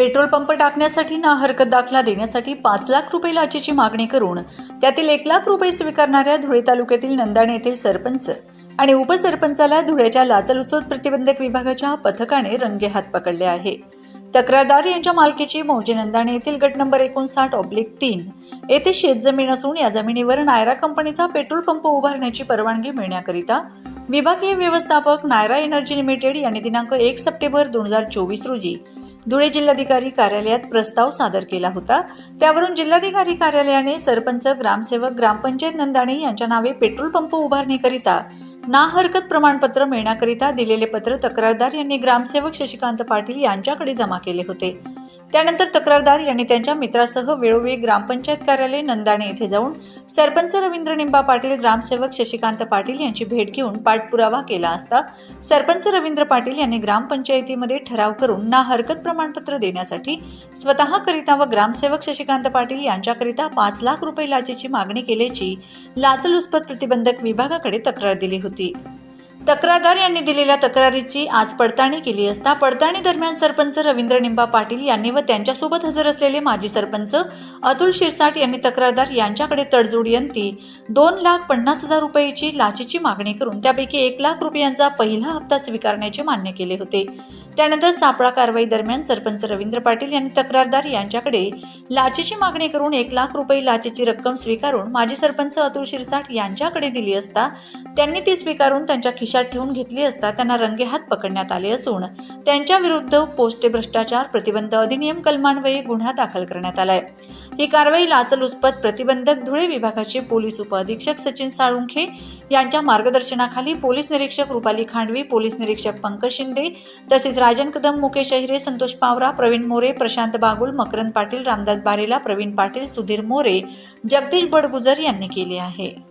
Petrol pump टाकण्यासाठी ना हरकत दाखला देण्यासाठी पाच लाख रुपये लाचेची मागणी करून त्यातील एक लाख रुपये स्वीकारणाऱ्या धुळे तालुक्यातील नंदाणे येथील सरपंच आणि उपसरपंचाला धुळ्याच्या लाचलुचपत प्रतिबंधक विभागाच्या पथकाने रंगेहात पकडले आहे. तक्रारदार यांच्या मालकीची मौजे नंदाणे येथील गट नंबर एकोणसाठ ऑब्लिक तीन येथे शेतजमीन असून या जमिनीवर नायरा कंपनीचा पेट्रोल पंप उभारण्याची परवानगी मिळण्याकरिता विभागीय व्यवस्थापक नायरा एनर्जी लिमिटेड यांनी दिनांक एक सप्टेंबर दोन हजार चोवीस रोजी धुळे जिल्हाधिकारी कार्यालयात प्रस्ताव सादर केला होता. त्यावरून जिल्हाधिकारी कार्यालयाने सरपंच ग्रामसेवक ग्रामपंचायत नंदाणे यांच्या नावे पेट्रोल पंप उभारणीकरिता ना हरकत प्रमाणपत्र मिळण्याकरिता दिलेले पत्र तक्रारदार यांनी ग्रामसेवक शशिकांत पाटील यांच्याकडे जमा केले होते. त्यानंतर तक्रारदार यांनी त्यांच्या मित्रासह वेळोवेळी ग्रामपंचायत कार्यालय नंदाणे येथे जाऊन सरपंच रवींद्र निंबा पाटील ग्रामसेवक शशिकांत पाटील यांची भेट घेऊन पाठपुरावा केला असता सरपंच रवींद्र पाटील यांनी ग्रामपंचायतीमध्ये ठराव करून ना हरकत प्रमाणपत्र देण्यासाठी स्वतःकरिता व ग्रामसेवक शशिकांत पाटील यांच्याकरिता पाच लाख रुपये लाचेची मागणी केल्याची लाचलुचपत प्रतिबंधक विभागाकडे तक्रार दिली होती. तक्रारदार यांनी दिलेल्या तक्रारीची आज पडताळणी केली असता पडताळणी दरम्यान सरपंच रवींद्र निंबा पाटील यांनी व त्यांच्यासोबत हजर असलेले माजी सरपंच अतुल शिरसाट यांनी तक्रारदार यांच्याकडे तडजोडीअंती दोन लाख पन्नास हजार रुपयाची लाचेची मागणी करून त्यापैकी एक लाख रुपयांचा पहिला हप्ता स्वीकारण्याचे मान्य केले होते. त्यानंतर सापळा कारवाई दरम्यान सरपंच रवींद्र पाटील यांनी तक्रारदार यांच्याकडे लाचेची मागणी करून एक लाख रुपये लाचेची रक्कम स्वीकारून माजी सरपंच अतुल शिरसाट यांच्याकडे दिली असता त्यांनी ती स्वीकारून त्यांच्या खिशात ठेवून घेतली असता त्यांना रंगेहात पकडण्यात आले असून त्यांच्या विरुद्ध पोस्टे भ्रष्टाचार प्रतिबंध अधिनियम कलमान्वये गुन्हा दाखल करण्यात आलाय. ही कारवाई लाचलुचपत प्रतिबंधक धुळे विभागाचे पोलीस उपअधीक्षक सचिन साळुंखे यांच्या मार्गदर्शनाखाली पोलीस निरीक्षक रुपाली खांडवी पोलीस निरीक्षक पंकज शिंदे तसेच राजन कदम मुकेश अहिरे संतोष पावरा प्रवीण मोरे प्रशांत बागुल मकरंद पाटील रामदास बारेला प्रवीण पाटील सुधीर मोरे जगदीश बडगुजर यांनी केले आहे.